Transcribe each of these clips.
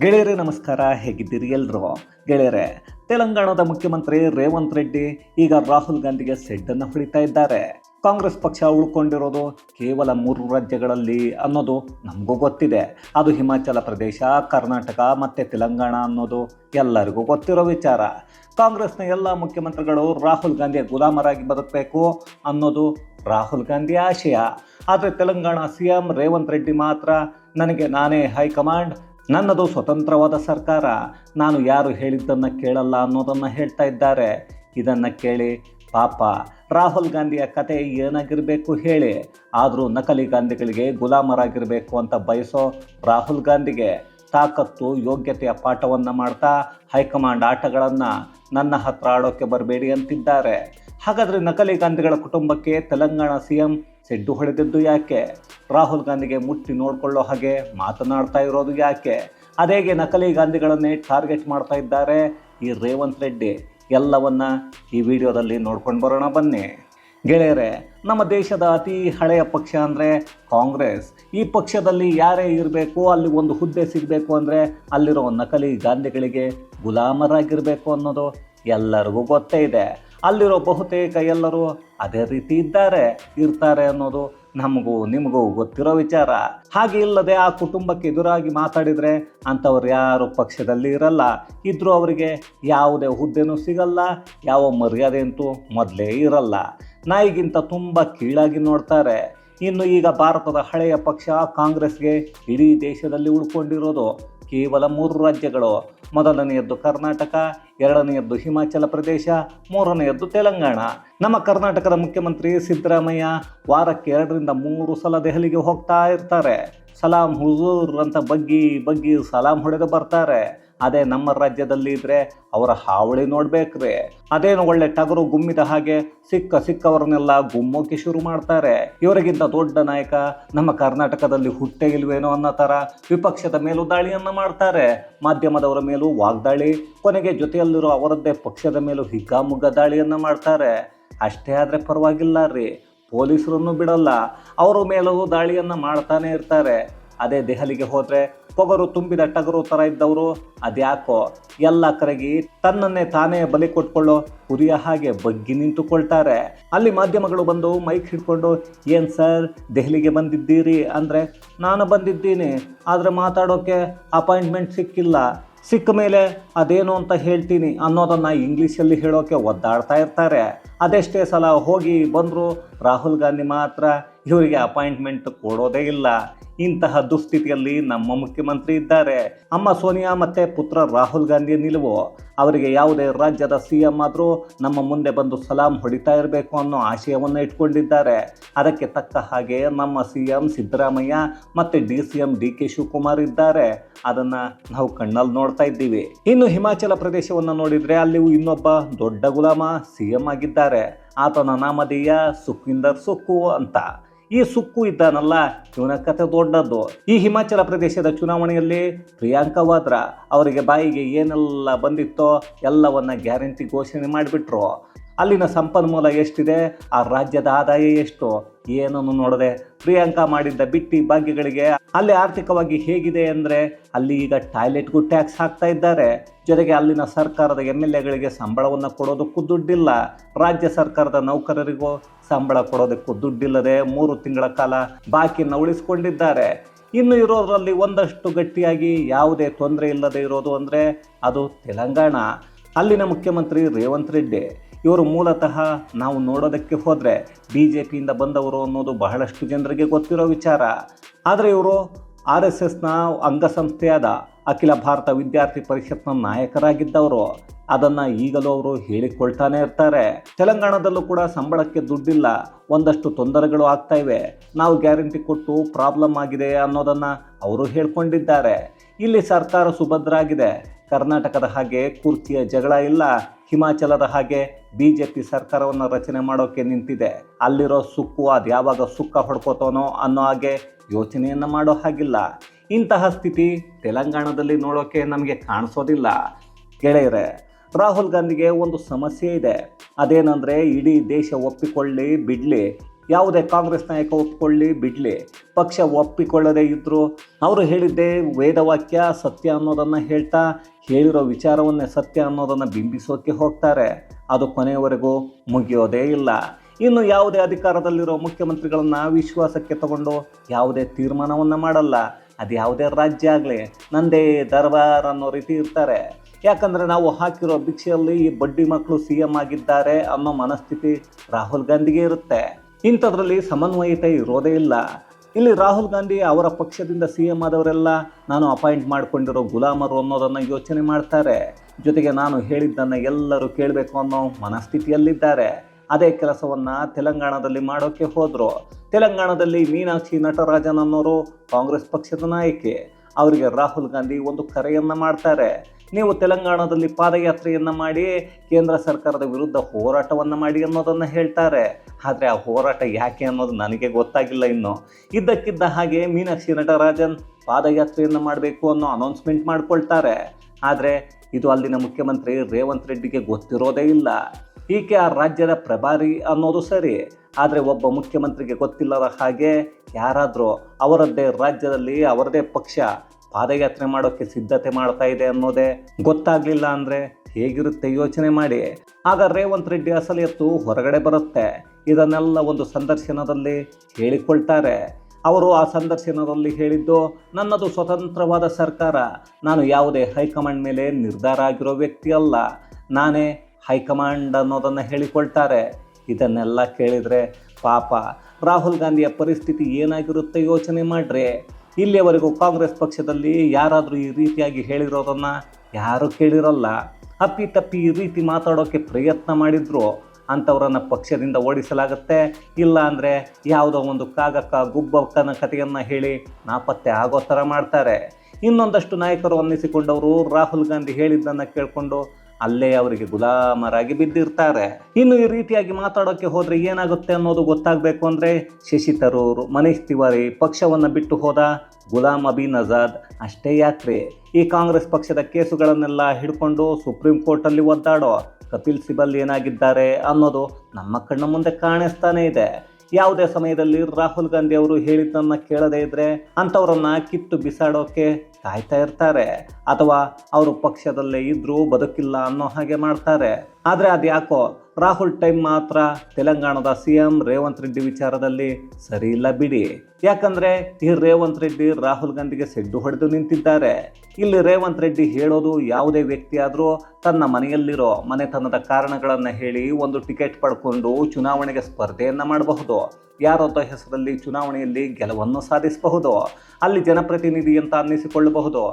ಗೆಳೆಯರೇ, ನಮಸ್ಕಾರ. ಹೇಗಿದ್ದೀರಿ ಎಲ್ಲರೂ ಗೆಳೆಯರೇ, ತೆಲಂಗಾಣದ ಮುಖ್ಯಮಂತ್ರಿ ರೇವಂತ್ ರೆಡ್ಡಿ ಈಗ ರಾಹುಲ್ ಗಾಂಧಿಗೆ ಸೆಡ್ಡನ್ನು ಹೊಡಿತಾ ಇದ್ದಾರೆ. ಕಾಂಗ್ರೆಸ್ ಪಕ್ಷ ಉಳ್ಕೊಂಡಿರೋದು ಕೇವಲ ಮೂರು ರಾಜ್ಯಗಳಲ್ಲಿ ಅನ್ನೋದು ನಮಗೂ ಗೊತ್ತಿದೆ. ಅದು ಹಿಮಾಚಲ ಪ್ರದೇಶ, ಕರ್ನಾಟಕ ಮತ್ತು ತೆಲಂಗಾಣ ಅನ್ನೋದು ಎಲ್ಲರಿಗೂ ಗೊತ್ತಿರೋ ವಿಚಾರ. ಕಾಂಗ್ರೆಸ್ನ ಎಲ್ಲ ಮುಖ್ಯಮಂತ್ರಿಗಳು ರಾಹುಲ್ ಗಾಂಧಿಯ ಗುಲಾಮರಾಗಿ ಬದುಕಬೇಕು ಅನ್ನೋದು ರಾಹುಲ್ ಗಾಂಧಿ ಆಶಯ. ಆದರೆ ತೆಲಂಗಾಣ ಸಿ ಎಂ ರೇವಂತ್ ರೆಡ್ಡಿ ಮಾತ್ರ ನನಗೆ ನಾನೇ ಹೈಕಮಾಂಡ್ ನನ್ನದು ಸ್ವತಂತ್ರವಾದ ಸರ್ಕಾರ, ನಾನು ಯಾರು ಹೇಳಿದ್ದನ್ನು ಕೇಳಲ್ಲ ಅನ್ನೋದನ್ನು ಹೇಳ್ತಾ ಇದ್ದಾರೆ. ಇದನ್ನು ಕೇಳಿ ಪಾಪ ರಾಹುಲ್ ಗಾಂಧಿಯ ಕತೆ ಏನಾಗಿರಬೇಕು ಹೇಳಿ, ಆದರೂ ನಕಲಿ ಗಾಂಧಿಗಳಿಗೆ ಗುಲಾಮರಾಗಿರಬೇಕು ಅಂತ ಬಯಸೋ ರಾಹುಲ್ ಗಾಂಧಿಗೆ ತಾಕತ್ತು, ಯೋಗ್ಯತೆಯ ಪಾಠವನ್ನು ಮಾಡ್ತಾ ಹೈಕಮಾಂಡ್ ಆಟಗಳನ್ನು ನನ್ನ ಹತ್ರ ಆಡೋಕ್ಕೆ ಬರಬೇಡಿ ಅಂತಿದ್ದಾರೆ. ಹಾಗಾದರೆ ನಕಲಿ ಗಾಂಧಿಗಳ ಕುಟುಂಬಕ್ಕೆ ತೆಲಂಗಾಣ ಸಿ ಎಂ ಸೆಡ್ಡು ಹೊಡೆದಿದ್ದು ಯಾಕೆ? ರಾಹುಲ್ ಗಾಂಧಿಗೆ ಮುಟ್ಟಿ ನೋಡಿಕೊಳ್ಳೋ ಹಾಗೆ ಮಾತನಾಡ್ತಾ ಇರೋದು ಯಾಕೆ? ಅದೇಗೆ ನಕಲಿ ಗಾಂಧಿಗಳನ್ನೇ ಟಾರ್ಗೆಟ್ ಮಾಡ್ತಾ ಇದ್ದಾರೆ ಈ ರೇವಂತ್ ರೆಡ್ಡಿ. ಎಲ್ಲವನ್ನ ಈ ವಿಡಿಯೋದಲ್ಲಿ ನೋಡ್ಕೊಂಡು ಬರೋಣ ಬನ್ನಿ. ಗೆಳೆಯರೆ, ನಮ್ಮ ದೇಶದ ಅತಿ ಹಳೆಯ ಪಕ್ಷ ಅಂದರೆ ಕಾಂಗ್ರೆಸ್. ಈ ಪಕ್ಷದಲ್ಲಿ ಯಾರೇ ಇರಬೇಕು, ಅಲ್ಲಿ ಒಂದು ಹುದ್ದೆ ಸಿಗಬೇಕು ಅಂದರೆ ಅಲ್ಲಿರೋ ನಕಲಿ ಗಾಂಧಿಗಳಿಗೆ ಗುಲಾಮರಾಗಿರಬೇಕು ಅನ್ನೋದು ಎಲ್ಲರಿಗೂ ಗೊತ್ತೇ ಇದೆ. ಅಲ್ಲಿರೋ ಬಹುತೇಕ ಎಲ್ಲರೂ ಅದೇ ರೀತಿ ಇದ್ದಾರೆ, ಇರ್ತಾರೆ ಅನ್ನೋದು ನಮಗೂ, ನಿಮಗೂ ಗೊತ್ತಿರೋ ವಿಚಾರ. ಹಾಗೆ ಇಲ್ಲದೆ ಆ ಕುಟುಂಬಕ್ಕೆ ಎದುರಾಗಿ ಮಾತಾಡಿದರೆ ಅಂಥವ್ರು ಯಾರು ಪಕ್ಷದಲ್ಲಿ ಇರಲ್ಲ. ಇದ್ದರೂ ಅವರಿಗೆ ಯಾವುದೇ ಹುದ್ದೆನೂ ಸಿಗಲ್ಲ, ಯಾವ ಮರ್ಯಾದೆ ಅಂತೂ ಮೊದಲೇ ಇರಲ್ಲ. ನಾಯಿಗಿಂತ ತುಂಬ ಕೀಳಾಗಿ ನೋಡ್ತಾರೆ. ಇನ್ನು ಈಗ ಭಾರತದ ಹಳೆಯ ಪಕ್ಷ ಕಾಂಗ್ರೆಸ್ಗೆ ಇಡೀ ದೇಶದಲ್ಲಿ ಉಳ್ಕೊಂಡಿರೋದು ಕೇವಲ ಮೂರು ರಾಜ್ಯಗಳು. ಮೊದಲನೆಯದ್ದು ಕರ್ನಾಟಕ, ಎರಡನೆಯದ್ದು ಹಿಮಾಚಲ ಪ್ರದೇಶ, ಮೂರನೆಯದ್ದು ತೆಲಂಗಾಣ. ನಮ್ಮ ಕರ್ನಾಟಕದ ಮುಖ್ಯಮಂತ್ರಿ ಸಿದ್ದರಾಮಯ್ಯ ವಾರಕ್ಕೆ ಎರಡರಿಂದ ಮೂರು ಸಲ ದೆಹಲಿಗೆ ಹೋಗ್ತಾ ಇರ್ತಾರೆ. ಸಲಾಂ ಹುಜೂರ್ ಅಂತ ಬಗ್ಗಿ ಬಗ್ಗಿ ಸಲಾಂ ಹೊಡೆದು ಬರ್ತಾರೆ. ಅದೇ ನಮ್ಮ ರಾಜ್ಯದಲ್ಲಿ ಇದ್ರೆ ಅವರ ಹಾವಳಿ ನೋಡ್ಬೇಕ್ರಿ ಅದೇನು ಒಳ್ಳೆ ಟಗರು ಗುಮ್ಮಿದ ಹಾಗೆ ಸಿಕ್ಕ ಸಿಕ್ಕವರನ್ನೆಲ್ಲ ಗುಮ್ಮೋಕೆ ಶುರು ಮಾಡ್ತಾರೆ. ಇವರಿಗಿಂತ ದೊಡ್ಡ ನಾಯಕ ನಮ್ಮ ಕರ್ನಾಟಕದಲ್ಲಿ ಹುಟ್ಟೆ ಇಲ್ವೇನೋ ಅನ್ನೋ ತರ ವಿಪಕ್ಷದ ಮೇಲೂ ದಾಳಿಯನ್ನ ಮಾಡ್ತಾರೆ. ಮಾಧ್ಯಮದವರ ಮೇಲೂ ವಾಗ್ದಾಳಿ, ಕೊನೆಗೆ ಜೊತೆಯಲ್ಲಿರೋ ಅವರದ್ದೇ ಪಕ್ಷದ ಮೇಲೂ ಹಿಗ್ಗಾಮುಗ್ಗ ದಾಳಿಯನ್ನ ಮಾಡ್ತಾರೆ. ಅಷ್ಟೇ ಆದರೆ ಪರವಾಗಿಲ್ಲ ರೀ, ಪೊಲೀಸರನ್ನು ಬಿಡಲ್ಲ, ಅವರ ಮೇಲೂ ದಾಳಿಯನ್ನ ಮಾಡ್ತಾನೆ ಇರ್ತಾರೆ. ಅದೇ ದೆಹಲಿಗೆ ಹೋದರೆ ಪೊಗರು ತುಂಬಿದ ಟಗರು ಥರ ಇದ್ದವರು, ಅದ್ಯಾಕೋ ಎಲ್ಲ ಕರಗಿ ತನ್ನನ್ನೇ ತಾನೇ ಬಲಿ ಕೊಟ್ಕೊಳ್ಳೋ ಕುರಿಯ ಹಾಗೆ ಬಗ್ಗಿ ನಿಂತುಕೊಳ್ತಾರೆ. ಅಲ್ಲಿ ಮಾಧ್ಯಮಗಳು ಬಂದು ಮೈಕ್ ಹಿಡ್ಕೊಂಡು, ಏನು ಸರ್, ದೆಹಲಿಗೆ ಬಂದಿದ್ದೀರಿ? ಅಂದರೆ, ನಾನು ಬಂದಿದ್ದೀನಿ, ಆದರೆ ಮಾತಾಡೋಕ್ಕೆ ಅಪಾಯಿಂಟ್ಮೆಂಟ್ ಸಿಕ್ಕಿಲ್ಲ. ಸಿಕ್ಕ ಮೇಲೆ ಅದೇನು ಅಂತ ಹೇಳ್ತೀನಿ ಅನ್ನೋದನ್ನು ಇಂಗ್ಲೀಷಲ್ಲಿ ಹೇಳೋಕೆ ಒದ್ದಾಡ್ತಾ ಇರ್ತಾರೆ. ಅದೆಷ್ಟೇ ಸಲ ಹೋಗಿ ಬಂದರು ರಾಹುಲ್ ಗಾಂಧಿ ಮಾತ್ರ ಇವರಿಗೆ ಅಪಾಯಿಂಟ್ಮೆಂಟ್ ಕೊಡೋದೇ ಇಲ್ಲ. ಇಂತಹ ದುಸ್ಥಿತಿಯಲ್ಲಿ ನಮ್ಮ ಮುಖ್ಯಮಂತ್ರಿ ಇದ್ದಾರೆ. ಅಮ್ಮ ಸೋನಿಯಾ ಮತ್ತು ಪುತ್ರ ರಾಹುಲ್ ಗಾಂಧಿ ನಿಲುವು. ಅವರಿಗೆ ಯಾವುದೇ ರಾಜ್ಯದ ಸಿ ಎಂ ಆದರೂ ನಮ್ಮ ಮುಂದೆ ಬಂದು ಸಲಾಂ ಹೊಡಿತಾ ಇರಬೇಕು ಅನ್ನೋ ಆಶಯವನ್ನು ಇಟ್ಕೊಂಡಿದ್ದಾರೆ. ಅದಕ್ಕೆ ತಕ್ಕ ಹಾಗೆ ನಮ್ಮ ಸಿ ಎಂ ಸಿದ್ದರಾಮಯ್ಯ ಮತ್ತು D C M D K Shivakumar ಇದ್ದಾರೆ. ಅದನ್ನು ನಾವು ಕಣ್ಣಲ್ಲಿ ನೋಡ್ತಾ ಇದ್ದೀವಿ. ಇನ್ನು ಹಿಮಾಚಲ ಪ್ರದೇಶವನ್ನು ನೋಡಿದರೆ ಅಲ್ಲಿ ಇನ್ನೊಬ್ಬ ದೊಡ್ಡ ಗುಲಾಮ ಸಿ ಎಂ ಆಗಿದ್ದಾರೆ. ಆತನ ನಾಮಧೇಯ ಸುಖಿಂದರ್ ಸುಕ್ಕು ಅಂತ. ಈ ಸುಕ್ಕು ಇದ್ದಾನಲ್ಲ? ಇವನ ಕತೆ ದೊಡ್ಡದ್ದು. ಈ ಹಿಮಾಚಲ ಪ್ರದೇಶದ ಚುನಾವಣೆಯಲ್ಲಿ ಪ್ರಿಯಾಂಕಾ ವಾದ್ರಾ ಅವರಿಗೆ ಬಾಯಿಗೆ ಏನೆಲ್ಲ ಬಂದಿತ್ತೋ ಎಲ್ಲವನ್ನ ಗ್ಯಾರಂಟಿ ಘೋಷಣೆ ಮಾಡಿಬಿಟ್ರು. ಅಲ್ಲಿನ ಸಂಪನ್ಮೂಲ ಎಷ್ಟಿದೆ? ಆ ರಾಜ್ಯದ ಆದಾಯ ಎಷ್ಟು? ಏನನ್ನು ನೋಡದೆ ಪ್ರಿಯಾಂಕಾ ಮಾಡಿದ್ದ ಬಿಟ್ಟಿ ಭಾಗ್ಯಗಳಿಗೆ ಅಲ್ಲಿ ಆರ್ಥಿಕವಾಗಿ ಹೇಗಿದೆ ಅಂದರೆ ಅಲ್ಲಿ ಈಗ ಟಾಯ್ಲೆಟ್ಗೂ ಟ್ಯಾಕ್ಸ್ ಹಾಕ್ತಾ ಇದ್ದಾರೆ. ಜೊತೆಗೆ ಅಲ್ಲಿನ ಸರ್ಕಾರದ ಎಂ ಎಲ್ ಎಗಳಿಗೆ ಸಂಬಳವನ್ನು ಕೊಡೋದಕ್ಕೂ ದುಡ್ಡಿಲ್ಲ. ರಾಜ್ಯ ಸರ್ಕಾರದ ನೌಕರರಿಗೂ ಸಂಬಳ ಕೊಡೋದಕ್ಕೂ ದುಡ್ಡಿಲ್ಲದೆ ಮೂರು ತಿಂಗಳ ಕಾಲ ಬಾಕಿನ ಉಳಿಸ್ಕೊಂಡಿದ್ದಾರೆ. ಇನ್ನು ಇರೋದರಲ್ಲಿ ಒಂದಷ್ಟು ಗಟ್ಟಿಯಾಗಿ ಯಾವುದೇ ತೊಂದರೆ ಇಲ್ಲದೆ ಇರೋದು ಅಂದರೆ ಅದು ತೆಲಂಗಾಣ. ಅಲ್ಲಿನ ಮುಖ್ಯಮಂತ್ರಿ ರೇವಂತ್ ರೆಡ್ಡಿ, ಇವರು ಮೂಲತಃ ನಾವು ನೋಡೋದಕ್ಕೆ ಹೋದರೆ ಬಿ ಜೆ ಪಿಯಿಂದ ಬಂದವರು ಅನ್ನೋದು ಬಹಳಷ್ಟು ಜನರಿಗೆ ಗೊತ್ತಿರೋ ವಿಚಾರ. ಆದರೆ ಇವರು ಆರ್ ಎಸ್ ಎಸ್ನ ಅಂಗಸಂಸ್ಥೆಯಾದ ಅಖಿಲ ಭಾರತ ವಿದ್ಯಾರ್ಥಿ ಪರಿಷತ್ನ ನಾಯಕರಾಗಿದ್ದವರು. ಅದನ್ನು ಈಗಲೂ ಅವರು ಹೇಳಿಕೊಳ್ತಾನೆ ಇರ್ತಾರೆ. ತೆಲಂಗಾಣದಲ್ಲೂ ಕೂಡ ಸಂಬಳಕ್ಕೆ ದುಡ್ಡಿಲ್ಲ. ಒಂದಷ್ಟು ತೊಂದರೆಗಳು ಆಗ್ತಾ ಇವೆ. ನಾವು ಗ್ಯಾರಂಟಿ ಕೊಟ್ಟು ಪ್ರಾಬ್ಲಮ್ ಆಗಿದೆ ಅನ್ನೋದನ್ನು ಅವರು ಹೇಳ್ಕೊಂಡಿದ್ದಾರೆ. ಇಲ್ಲಿ ಸರ್ಕಾರ ಸುಭದ್ರ ಆಗಿದೆ ಕರ್ನಾಟಕದ ಹಾಗೆ ಕುರ್ಚಿಯ ಜಗಳ ಇಲ್ಲ. ಹಿಮಾಚಲದ ಹಾಗೆ ಬಿ ಜೆ ಸರ್ಕಾರವನ್ನು ರಚನೆ ಮಾಡೋಕ್ಕೆ ನಿಂತಿದೆ. ಅಲ್ಲಿರೋ ಸುಕ್ಕು ಅದು ಯಾವಾಗ ಸುಕ್ಕ ಹೊಡ್ಕೋತಾನೋ ಅನ್ನೋ ಹಾಗೆ ಯೋಚನೆಯನ್ನು ಮಾಡೋ ಹಾಗಿಲ್ಲ. ಇಂತಹ ಸ್ಥಿತಿ ತೆಲಂಗಾಣದಲ್ಲಿ ನೋಡೋಕ್ಕೆ ನಮಗೆ ಕಾಣಿಸೋದಿಲ್ಲ. ಗೆಳೆಯರೆ, ರಾಹುಲ್ ಗಾಂಧಿಗೆ ಒಂದು ಸಮಸ್ಯೆ ಇದೆ. ಅದೇನಂದರೆ ಇಡೀ ದೇಶ ಒಪ್ಪಿಕೊಳ್ಳಿ, ಬಿಡಲಿ. ಯಾವುದೇ ಕಾಂಗ್ರೆಸ್ ನಾಯಕ ಒಪ್ಪಿಕೊಳ್ಳಿ ಬಿಡಲಿ. ಪಕ್ಷ ಒಪ್ಪಿಕೊಳ್ಳದೆ ಇದ್ದರೂ ಅವರು ಹೇಳಿದ್ದೇ ವೇದವಾಕ್ಯ, ಸತ್ಯ ಅನ್ನೋದನ್ನು ಹೇಳ್ತಾ ಹೇಳಿರೋ ವಿಚಾರವನ್ನೇ ಸತ್ಯ ಅನ್ನೋದನ್ನು ಬಿಂಬಿಸೋಕೆ ಹೋಗ್ತಾರೆ. ಅದು ಕೊನೆಯವರೆಗೂ ಮುಗಿಯೋದೇ ಇಲ್ಲ. ಇನ್ನು ಯಾವುದೇ ಅಧಿಕಾರದಲ್ಲಿರೋ ಮುಖ್ಯಮಂತ್ರಿಗಳನ್ನು ವಿಶ್ವಾಸಕ್ಕೆ ತಗೊಂಡು ಯಾವುದೇ ತೀರ್ಮಾನವನ್ನು ಮಾಡಲ್ಲ. ಅದು ಯಾವುದೇ ರಾಜ್ಯ ಆಗಲಿ, ನಂದೇ ದರ್ಬಾರ್ ಅನ್ನೋ ರೀತಿ ಇರ್ತಾರೆ. ಯಾಕಂದರೆ ನಾವು ಹಾಕಿರೋ ಭಿಕ್ಷೆಯಲ್ಲಿ ಈ ಬಡ್ಡಿ ಮಕ್ಕಳು ಸಿ ಎಂ ಆಗಿದ್ದಾರೆ ಅನ್ನೋ ಮನಸ್ಥಿತಿ ರಾಹುಲ್ ಗಾಂಧಿಗೆ ಇರುತ್ತೆ. ಇಂಥದ್ರಲ್ಲಿ ಸಮನ್ವಯತೆ ಇರೋದೇ ಇಲ್ಲ. ಇಲ್ಲಿ ರಾಹುಲ್ ಗಾಂಧಿ ಅವರ ಪಕ್ಷದಿಂದ ಸಿ ಎಂ ಆದವರೆಲ್ಲ ನಾನು ಅಪಾಯಿಂಟ್ ಮಾಡಿಕೊಂಡಿರೋ ಗುಲಾಮರು ಅನ್ನೋದನ್ನು ಯೋಚನೆ ಮಾಡ್ತಾರೆ. ಜೊತೆಗೆ ನಾನು ಹೇಳಿದ್ದನ್ನು ಎಲ್ಲರೂ ಕೇಳಬೇಕು ಅನ್ನೋ ಮನಸ್ಥಿತಿಯಲ್ಲಿದ್ದಾರೆ. ಅದೇ ಕೆಲಸವನ್ನು ತೆಲಂಗಾಣದಲ್ಲಿ ಮಾಡೋಕ್ಕೆ ಹೋದರು. ತೆಲಂಗಾಣದಲ್ಲಿ ಮೀನಾಕ್ಷಿ ನಟರಾಜನ್ ಅನ್ನೋರು ಕಾಂಗ್ರೆಸ್ ಪಕ್ಷದ ನಾಯಕಿ. ಅವರಿಗೆ ರಾಹುಲ್ ಗಾಂಧಿ ಒಂದು ಕರೆಯನ್ನು ಮಾಡ್ತಾರೆ. ನೀವು ತೆಲಂಗಾಣದಲ್ಲಿ ಪಾದಯಾತ್ರೆಯನ್ನು ಮಾಡಿ, ಕೇಂದ್ರ ಸರ್ಕಾರದ ವಿರುದ್ಧ ಹೋರಾಟವನ್ನು ಮಾಡಿ ಅನ್ನೋದನ್ನು ಹೇಳ್ತಾರೆ. ಆದರೆ ಆ ಹೋರಾಟ ಯಾಕೆ ಅನ್ನೋದು ನನಗೆ ಗೊತ್ತಾಗಿಲ್ಲ ಇನ್ನು. ಇದ್ದಕ್ಕಿದ್ದ ಹಾಗೆ ಮೀನಾಕ್ಷಿ ನಟರಾಜನ್ ಪಾದಯಾತ್ರೆಯನ್ನು ಮಾಡಬೇಕು ಅನ್ನೋ ಅನೌನ್ಸ್ಮೆಂಟ್ ಮಾಡ್ಕೊಳ್ತಾರೆ. ಆದರೆ ಇದು ಅಲ್ಲಿನ ಮುಖ್ಯಮಂತ್ರಿ ರೇವಂತ್ ರೆಡ್ಡಿಗೆ ಗೊತ್ತಿರೋದೇ ಇಲ್ಲ. ಈಕೆ ಆ ರಾಜ್ಯದ ಪ್ರಭಾರಿ ಅನ್ನೋದು ಸರಿ, ಆದರೆ ಒಬ್ಬ ಮುಖ್ಯಮಂತ್ರಿಗೆ ಗೊತ್ತಿಲ್ಲದ ಹಾಗೆ ಯಾರಾದರೂ ಅವರದ್ದೇ ರಾಜ್ಯದಲ್ಲಿ ಅವರದೇ ಪಕ್ಷ ಪಾದಯಾತ್ರೆ ಮಾಡೋಕ್ಕೆ ಸಿದ್ಧತೆ ಮಾಡ್ತಾ ಇದೆ ಅನ್ನೋದೇ ಗೊತ್ತಾಗಲಿಲ್ಲ ಅಂದರೆ ಹೇಗಿರುತ್ತೆ ಯೋಚನೆ ಮಾಡಿ. ಆಗ ರೇವಂತ್ ರೆಡ್ಡಿ ಅಸಲು ಎತ್ತು ಹೊರಗಡೆ ಬರುತ್ತೆ. ಇದನ್ನೆಲ್ಲ ಒಂದು ಸಂದರ್ಶನದಲ್ಲಿ ಹೇಳಿಕೊಳ್ತಾರೆ. ಅವರು ಆ ಸಂದರ್ಶನದಲ್ಲಿ ಹೇಳಿದ್ದು, ನನ್ನದು ಸ್ವತಂತ್ರವಾದ ಸರ್ಕಾರ, ನಾನು ಯಾವುದೇ ಹೈಕಮಾಂಡ್ ಮೇಲೆ ನಿರ್ಧಾರ ಆಗಿರೋ ವ್ಯಕ್ತಿ ಅಲ್ಲ. ನಾನೇ ಹೈಕಮಾಂಡ್ ಅನ್ನೋದನ್ನು ಹೇಳಿಕೊಳ್ತಾರೆ. ಇದನ್ನೆಲ್ಲ ಕೇಳಿದರೆ ಪಾಪ ರಾಹುಲ್ ಗಾಂಧಿಯ ಪರಿಸ್ಥಿತಿ ಏನಾಗಿರುತ್ತೆ ಯೋಚನೆ ಮಾಡ್ರಿ? ಇಲ್ಲಿಯವರೆಗೂ ಕಾಂಗ್ರೆಸ್ ಪಕ್ಷದಲ್ಲಿ ಯಾರಾದರೂ ಈ ರೀತಿಯಾಗಿ ಹೇಳಿರೋದನ್ನು ಯಾರೂ ಕೇಳಿರಲ್ಲ. ಅಪ್ಪಿ ತಪ್ಪಿ ಈ ರೀತಿ ಮಾತಾಡೋಕ್ಕೆ ಪ್ರಯತ್ನ ಮಾಡಿದ್ರು, ಅಂಥವರನ್ನು ಪಕ್ಷದಿಂದ ಓಡಿಸಲಾಗುತ್ತೆ. ಇಲ್ಲ ಅಂದರೆ ಯಾವುದೋ ಒಂದು ಕಾಗಕ್ಕ ಗುಬ್ಬಕ್ಕನ ಕಥೆಯನ್ನು ಹೇಳಿ ನಾಪತ್ತೆ ಆಗೋ ಥರ ಮಾಡ್ತಾರೆ. ಇನ್ನೊಂದಷ್ಟು ನಾಯಕರು ಅನ್ನಿಸಿಕೊಂಡವರು ರಾಹುಲ್ ಗಾಂಧಿ ಹೇಳಿದ್ದನ್ನು ಕೇಳಿಕೊಂಡು ಅಲ್ಲೇ ಅವರಿಗೆ ಗುಲಾಮರಾಗಿ ಬಿದ್ದಿರ್ತಾರೆ. ಇನ್ನು ಈ ರೀತಿಯಾಗಿ ಮಾತಾಡೋಕ್ಕೆ ಹೋದರೆ ಏನಾಗುತ್ತೆ ಅನ್ನೋದು ಗೊತ್ತಾಗಬೇಕು ಅಂದರೆ ಶಶಿ ತರೂರ್, ಮನೀಶ್ ತಿವಾರಿ ಪಕ್ಷವನ್ನು ಬಿಟ್ಟು ಹೋದ ಗುಲಾಮ್ ಅಬಿ ನಜಾದ್ ಅಷ್ಟೇ ಯಾತ್ರೆ ಈ ಕಾಂಗ್ರೆಸ್ ಪಕ್ಷದ ಕೇಸುಗಳನ್ನೆಲ್ಲ ಹಿಡ್ಕೊಂಡು ಸುಪ್ರೀಂ ಕೋರ್ಟಲ್ಲಿ ಒದ್ದಾಡೋ ಕಪಿಲ್ ಸಿಬಲ್ ಏನಾಗಿದ್ದಾರೆ ಅನ್ನೋದು ನಮ್ಮ ಕಣ್ಣ ಮುಂದೆ ಕಾಣಿಸ್ತಾನೆ ಇದೆ. ಯಾವುದೇ ಸಮಯದಲ್ಲಿ ರಾಹುಲ್ ಗಾಂಧಿ ಅವರು ಹೇಳಿದ್ದನ್ನ ಕೇಳದೇ ಇದ್ರೆ ಅಂಥವ್ರನ್ನ ಕಿತ್ತು ಬಿಸಾಡೋಕೆ ಕಾಯ್ತಾ ಇರ್ತಾರೆ. ಅಥವಾ ಅವರು ಪಕ್ಷದಲ್ಲೇ ಇದ್ರೂ ಬದುಕಿಲ್ಲ ಅನ್ನೋ ಹಾಗೆ ಮಾಡ್ತಾರೆ. ಆದರೆ ಅದ್ಯಾಕೋ ರಾಹುಲ್ ಟೈಮ್ ಮಾತ್ರ ತೆಲಂಗಾಣದ ಸಿ ಎಂ ರೇವಂತ್ ರೆಡ್ಡಿ ವಿಚಾರದಲ್ಲಿ ಸರಿ ಇಲ್ಲ ಬಿಡಿ. ಯಾಕಂದ್ರೆ ಈ ರೇವಂತ್ ರೆಡ್ಡಿ ರಾಹುಲ್ ಗಾಂಧಿಗೆ ಸೆಡ್ಡು ಹೊಡೆದು ನಿಂತಿದ್ದಾರೆ. ಇಲ್ಲಿ ರೇವಂತ್ ರೆಡ್ಡಿ ಹೇಳೋದು ಯಾವುದೇ ವ್ಯಕ್ತಿ ಆದರೂ ತನ್ನ ಮನೆಯಲ್ಲಿರೋ ಮನೆತನದ ಕಾರಣಗಳನ್ನು ಹೇಳಿ ಒಂದು ಟಿಕೆಟ್ ಪಡ್ಕೊಂಡು ಚುನಾವಣೆಗೆ ಸ್ಪರ್ಧೆಯನ್ನು ಮಾಡಬಹುದು. ಯಾರೊಬ್ಬ ಹೆಸರಲ್ಲಿ ಚುನಾವಣೆಯಲ್ಲಿ ಗೆಲುವನ್ನು ಸಾಧಿಸಬಹುದು. ಅಲ್ಲಿ ಜನಪ್ರತಿನಿಧಿ ಅಂತ ಅನ್ನಿಸಿಕೊಳ್ಳಬಹುದು.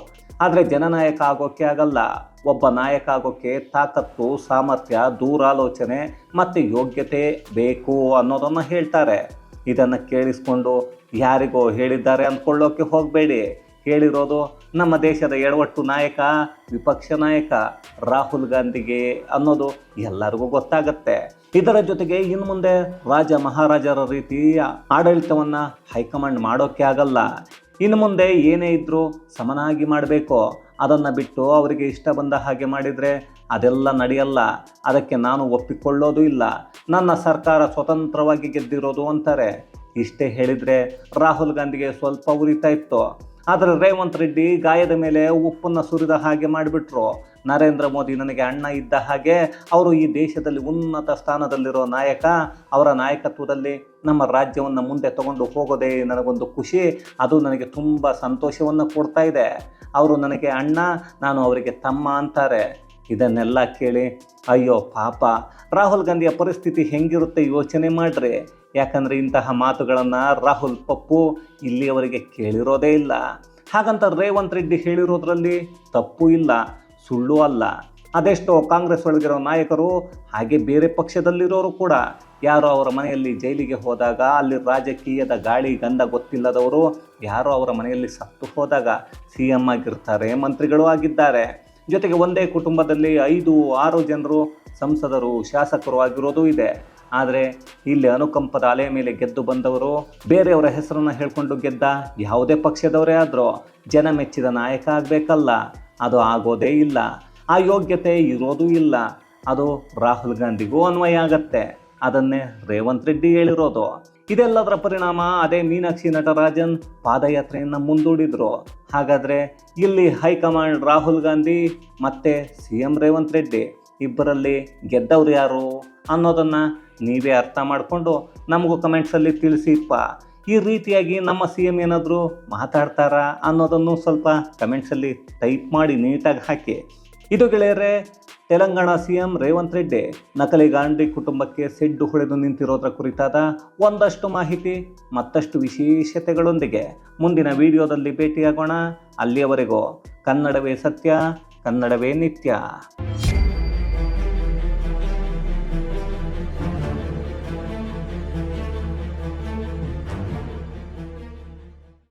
ಆದರೆ ಜನನಾಯಕ ಆಗೋಕ್ಕೆ ಆಗಲ್ಲ. ಒಬ್ಬ ನಾಯಕ ಆಗೋಕ್ಕೆ ತಾಕತ್ತು, ಸಾಮರ್ಥ್ಯ, ದೂರಾಲೋಚನೆ ಮತ್ತು ಯೋಗ್ಯತೆ ಬೇಕು ಅನ್ನೋದನ್ನು ಹೇಳ್ತಾರೆ. ಇದನ್ನು ಕೇಳಿಸ್ಕೊಂಡು ಯಾರಿಗೋ ಹೇಳಿದ್ದಾರೆ ಅಂದ್ಕೊಳ್ಳೋಕೆ ಹೋಗಬೇಡಿ. ಹೇಳಿರೋದು ನಮ್ಮ ದೇಶದ ಎಡವಟ್ಟು ನಾಯಕ, ವಿಪಕ್ಷ ನಾಯಕ ರಾಹುಲ್ ಗಾಂಧಿಗೆ ಅನ್ನೋದು ಎಲ್ಲರಿಗೂ ಗೊತ್ತಾಗತ್ತೆ. ಇದರ ಜೊತೆಗೆ ಇನ್ನು ಮುಂದೆ ರಾಜ ಮಹಾರಾಜರ ರೀತಿಯ ಆಡಳಿತವನ್ನು ಹೈಕಮಾಂಡ್ ಮಾಡೋಕ್ಕೆ ಆಗಲ್ಲ. ಇನ್ನು ಮುಂದೆ ಏನೇ ಇದ್ದರೂ ಸಮನಾಗಿ ಮಾಡಬೇಕು. ಅದನ್ನು ಬಿಟ್ಟು ಅವರಿಗೆ ಇಷ್ಟ ಬಂದ ಹಾಗೆ ಮಾಡಿದರೆ ಅದೆಲ್ಲ ನಡೆಯಲ್ಲ. ಅದಕ್ಕೆ ನಾನು ಒಪ್ಪಿಕೊಳ್ಳೋದು ಇಲ್ಲ. ನನ್ನ ಸರ್ಕಾರ ಸ್ವತಂತ್ರವಾಗಿ ಗೆದ್ದಿರೋದು ಅಂತಾರೆ. ಇಷ್ಟೇ ಹೇಳಿದರೆ ರಾಹುಲ್ ಗಾಂಧಿಗೆ ಸ್ವಲ್ಪ ಉರಿತಾ ಇತ್ತು. ಆದರೆ ರೇವಂತ್ ರೆಡ್ಡಿ ಗಾಯದ ಮೇಲೆ ಉಪ್ಪನ್ನು ಸುರಿದ ಹಾಗೆ ಮಾಡಿಬಿಟ್ರು. ನರೇಂದ್ರ ಮೋದಿ ನನಗೆ ಅಣ್ಣ ಇದ್ದ ಹಾಗೆ ಅವರು ಈ ದೇಶದಲ್ಲಿ ಉನ್ನತ ಸ್ಥಾನದಲ್ಲಿರೋ ನಾಯಕ, ಅವರ ನಾಯಕತ್ವದಲ್ಲಿ ನಮ್ಮ ರಾಜ್ಯವನ್ನು ಮುಂದೆ ತಗೊಂಡು ಹೋಗೋದೇ ನನಗೊಂದು ಖುಷಿ. ಅದು ನನಗೆ ತುಂಬ ಸಂತೋಷವನ್ನು ಕೊಡ್ತಾ ಇದೆ. ಅವರು ನನಗೆ, ಅಣ್ಣ, ನಾನು ಅವರಿಗೆ ತಮ್ಮ ಅಂತಾರೆ. ಇದನ್ನೆಲ್ಲ ಕೇಳಿ, ಅಯ್ಯೋ, ಪಾಪ. ರಾಹುಲ್ ಗಾಂಧಿಯ ಪರಿಸ್ಥಿತಿ ಹೆಂಗಿರುತ್ತೆ ಯೋಚನೆ ಮಾಡ್ರಿ. ಯಾಕಂದರೆ ಇಂತಹ ಮಾತುಗಳನ್ನು ರಾಹುಲ್ ಪಪ್ಪು ಇಲ್ಲಿಯವರೆಗೆ ಕೇಳಿರೋದೇ ಇಲ್ಲ. ಹಾಗಂತ ರೇವಂತ್ ರೆಡ್ಡಿ ಹೇಳಿರೋದ್ರಲ್ಲಿ ತಪ್ಪು ಇಲ್ಲ, ಸುಳ್ಳು ಅಲ್ಲ. ಅದೆಷ್ಟೋ ಕಾಂಗ್ರೆಸ್ ಒಳಗಿರೋ ನಾಯಕರು, ಹಾಗೆ ಬೇರೆ ಪಕ್ಷದಲ್ಲಿರೋರು ಕೂಡ ಯಾರೋ ಅವರ ಮನೆಯಲ್ಲಿ ಜೈಲಿಗೆ ಹೋದಾಗ ಅಲ್ಲಿ ರಾಜಕೀಯದ ಗಾಳಿ ಗಂಧ ಗೊತ್ತಿಲ್ಲದವರು ಯಾರೋ ಅವರ ಮನೆಯಲ್ಲಿ ಸತ್ತು ಹೋದಾಗ ಸಿ ಎಂ ಆಗಿರ್ತಾರೆ, ಮಂತ್ರಿಗಳು ಆಗಿದ್ದಾರೆ. ಜೊತೆಗೆ ಒಂದೇ ಕುಟುಂಬದಲ್ಲಿ ಐದು, ಆರು ಜನರು ಸಂಸದರು, ಶಾಸಕರು ಆಗಿರೋದು ಇದೆ. ಆದರೆ ಇಲ್ಲಿ ಅನುಕಂಪದ ಅಲೆ ಮೇಲೆ ಗೆದ್ದು ಬಂದವರು ಬೇರೆಯವರ ಹೆಸರನ್ನು ಹೇಳ್ಕೊಂಡು ಗೆದ್ದ ಯಾವುದೇ ಪಕ್ಷದವರೇ ಆದರೂ ಜನ ಮೆಚ್ಚಿದ ನಾಯಕ ಆಗಬೇಕಲ್ಲ, ಅದು ಆಗೋದೇ ಇಲ್ಲ. ಆ ಯೋಗ್ಯತೆ ಇರೋದೂ ಇಲ್ಲ. ಅದು ರಾಹುಲ್ ಗಾಂಧಿಗೂ ಅನ್ವಯ ಆಗತ್ತೆ. ಅದನ್ನೇ ರೇವಂತ್ ರೆಡ್ಡಿ ಹೇಳಿರೋದು. ಇದೆಲ್ಲದರ ಪರಿಣಾಮ ಅದೇ ಮೀನಾಕ್ಷಿ ನಟರಾಜನ್ ಪಾದಯಾತ್ರೆಯನ್ನು ಮುಂದೂಡಿದ್ರು. ಹಾಗಾದರೆ ಇಲ್ಲಿ ಹೈಕಮಾಂಡ್ ರಾಹುಲ್ ಗಾಂಧಿ ಮತ್ತು ಸಿ ಎಂ ರೇವಂತ್ ರೆಡ್ಡಿ ಇಬ್ಬರಲ್ಲಿ ಗೆದ್ದವ್ರು ಯಾರು ಅನ್ನೋದನ್ನು ನೀವೇ ಅರ್ಥ ಮಾಡಿಕೊಂಡು ನಮಗೂ ಕಮೆಂಟ್ಸಲ್ಲಿ ತಿಳಿಸಿಪ್ಪ. ಈ ರೀತಿಯಾಗಿ ನಮ್ಮ ಸಿ ಎಂ ಏನಾದರೂ ಮಾತಾಡ್ತಾರಾ ಅನ್ನೋದನ್ನು ಸ್ವಲ್ಪ ಕಮೆಂಟ್ಸಲ್ಲಿ ಟೈಪ್ ಮಾಡಿ ನೀಟಾಗಿ ಹಾಕಿ. ಇದು ಗೆಳೆಯರೆ ತೆಲಂಗಾಣ ಸಿಎಂ ರೇವಂತ್ ರೆಡ್ಡಿ ನಕಲಿ ಗಾಂಧಿ ಕುಟುಂಬಕ್ಕೆ ಸಿಡ್ಡು ಹೊಡೆದು ನಿಂತಿರೋದ್ರ ಕುರಿತಾದ ಒಂದಷ್ಟು ಮಾಹಿತಿ, ಮತ್ತಷ್ಟು ವಿಶೇಷತೆಗಳೊಂದಿಗೆ ಮುಂದಿನ ವಿಡಿಯೋದಲ್ಲಿ ಭೇಟಿಯಾಗೋಣ. ಅಲ್ಲಿಯವರೆಗೂ ಕನ್ನಡವೇ ಸತ್ಯ, ಕನ್ನಡವೇ ನಿತ್ಯ.